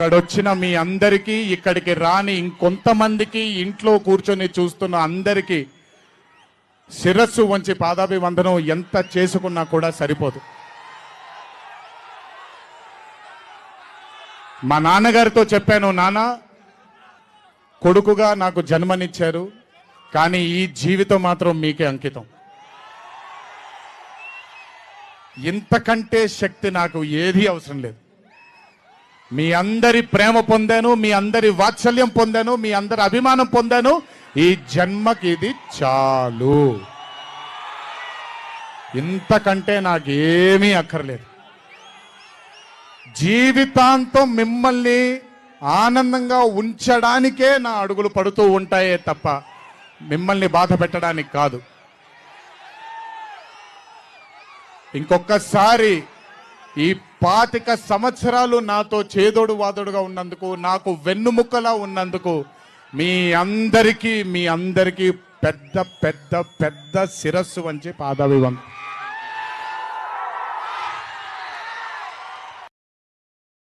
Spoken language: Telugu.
ఇక్కడ వచ్చిన మీ అందరికీ ఇక్కడికి రాని ఇంకొంతమందికి ఇంట్లో కూర్చొని చూస్తున్న అందరికీ శిరస్సు వంచి పాదాభివందనం ఎంత చేసుకున్నా కూడా సరిపోదు. మా నాన్నగారితో చెప్పాను నాన్న కొడుకుగా నాకు జన్మనిచ్చారు కానీ ఈ జీవితం మాత్రం మీకే అంకితం. ఇంతకంటే శక్తి నాకు ఏది అవసరం లేదు. మీ అందరి ప్రేమ పొందాను మీ అందరి వాత్సల్యం పొందాను మీ అందరి అభిమానం పొందాను. ఈ జన్మకి ఇది చాలు. ఇంతకంటే నాకేమీ అక్కర్లేదు. జీవితాంతం మిమ్మల్ని ఆనందంగా ఉంచడానికే నా అడుగులు పడుతూ ఉంటాయే తప్ప మిమ్మల్ని బాధ పెట్టడానికి కాదు. ఇంకొకసారి ఈ పాతిక సంవత్సరాలు నాతో చేదోడు వాదోడుగా ఉన్నందుకు నాకు వెన్నుముక్కలా ఉన్నందుకు మీ అందరికీ మీ అందరికీ పెద్ద పెద్ద పెద్ద శిరస్సు వంచి పాదాభివందనం.